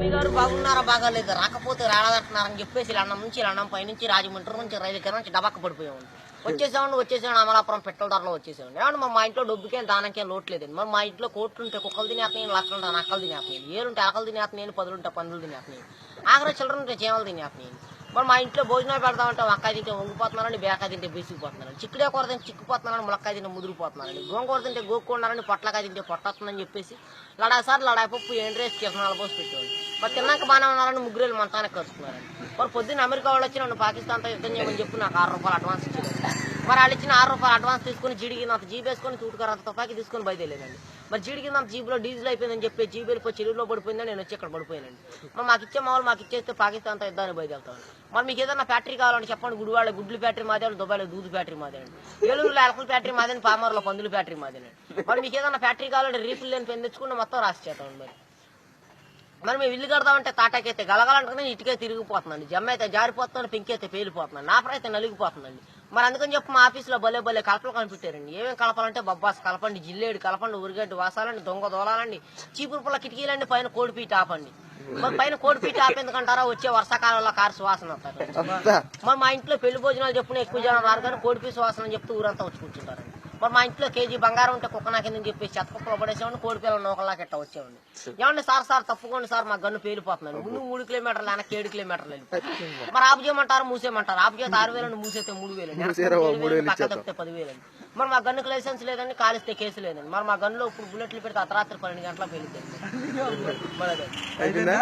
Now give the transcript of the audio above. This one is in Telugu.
గారు బాగున్నారా బాగాలేదు రాకపోతే రాలేదంటున్నారని చెప్పేసి ఇలా అన్నం నుంచి ఇలా అన్నం పైనుంచి రాజమండ్రి నుంచి రైలు కింద నుంచి డబాక పడిపోయామండి వచ్చేసామండి వచ్చేసాను అమలాపురం పెట్రోల్ ధరలో వచ్చేసామండి ఏమంటే మా ఇంట్లో డబ్బుకేం దానకేం లోటు లేదండి. మరి మా ఇంట్లో కోట్లు ఉంటే కుక్కలు తినేస్తున్నాయి లక్షలు ఉంటే అక్కలు తినేస్తున్నాయి ఏరుంటే ఆకలు తినేస్తున్నాయి పదులుంటే పందులు తినేస్తున్నాయి ఆఖరి చిల్లర ఉంటే చీమలు తినేస్తున్నాయి మరి మా ఇంట్లో భోజనాలు పెడదామంటే వంకాయ తింటే వంగిపోతున్నారని బేకాయ తింటే బీసిపోతున్నారని చిక్కుడే కూర తింటే చిక్కుపోతున్నారని ములక్కాయ తింటే ముదిరిపోతున్నారని. గోంగూర తింటే గోక్కున్నారని పొట్లకాయ తింటే పొట్టొస్తుందని చెప్పేసి లడాసారి లడాయి పప్పు ఎండ్ రేసి కిరణాలు పోసి పెట్టేవాళ్ళు. మరి తిన్నాక బాగానే ఉన్నారని ముగ్గురేళ్ళు మంతానికి కలుసుకున్నారని మరి పొద్దున్న అమెరికా వాళ్ళు వచ్చి నన్ను పాకిస్తాన్తో యుద్ధం చేయమని చెప్పి నాకు ఆరు రూపాయలు అడ్వాన్స్ ఇచ్చారు మరి వాళ్ళు ఇచ్చిన ఆరు రూపాయలు అడ్వాన్స్ తీసుకుని జీడికినంత జీబ్ వేసుకొని తూటుకారంత తుపాకి తీసుకొని బయలుదేరేదండి మరి జీడికినంత జీబులో డీజిల్ అయిపోయిందని చెప్పి జీబు వెళ్ళిపోయి చెరువులో పడిపోయిందని నేను వచ్చి ఇక్కడ పడిపోయానండి మరి మాకు ఇచ్చే మామూలు మాకు ఇచ్చేస్తే పాకిస్తాన్తో యుద్ధాన్ని బయలుదేరుతాను మరి మీకు ఏదైనా ఫ్యాక్టరీ కావాలంటే చెప్పండి గుడివాడ గుడ్లు ఫ్యాక్టరీ మాదే దుబాయ్లో దూదు ఫ్యాక్టరీ మాదేనండి ఏలూరులో ఎలకల ఫ్యాక్టరీ మాదేని పామర్లో పందుల ఫ్యాక్టరీ మాదేనండి మరి మీకు ఏదైనా ఫ్యాక్టరీ కావాలంటే రీఫిల్ లేని పెంచుకుంటే తెచ్చుకుంటే మొత్తం రాసి చేస్తామండి మరి. మరి మేము ఇల్లు కడదామంటే తాటాకైతే గలగలంటేనే ఇటుకే తిరిగిపోతుందండి జమ్మ అయితే జారిపోతుందండి పెంకి అయితే పేలిపోతుందండి నా అయితే నలిగిపోతుందండి మరి అందుకని చెప్పి మా ఆఫీస్లో భలే భలే కలపలు కనిపెట్టారండి. ఏమేమి కలపాలంటే బొబ్బాస్ కలపండి జిల్లేడు కలపండి ఉరిగడ్డి వాసాలండి దొంగ దోలాలండి చీపురు పుల్ల కిటికీలండి పైన కోడిపీట ఆపండి. మరి పైన కోడిపీట ఆపేందుకంటారా? వచ్చే వర్షాకాలంలో కారు సువాసన మరి మా ఇంట్లో పెళ్ళి భోజనాలు చెప్పున ఎక్కువ జనం రారు కానీ కోడిపీ సువాసన చెప్తూ ఊరంతా వచ్చి కూర్చుంటారండి. మరి మా ఇంట్లో కేజీ బంగారం ఉంటే కుక్క నాకిందని చెప్పేసి చెత్త కుక్కలో పడేసేవాడిని? కోడి పిల్లలు నోకలాగా ఇట్ట వచ్చేవాడిని. ఏమండి సార్ సార్ తప్పుకోండి సార్ మా గన్ను పేలిపోతున్నాను ముందు మూడు కిలోమీటర్లు వెనక్కి ఏడు కిలోమీటర్లు వెళ్ళిపోయి మరి ఆపు చేయమంటారు మూసేయమంటారు? ఆపు చేస్తే ఆరు వేలు మూసేస్తే మూడు వేలు. పక్క తప్పితే పదివేలు మరి మా గన్నుకు లైసెన్స్ లేదండి కాలిస్తే కేసు లేదండి. మరి మా గన్నులో ఇప్పుడు బుల్లెట్లు పెడితే అర్ధరాత్రి పన్నెండు అదే. అయిపోయిందా?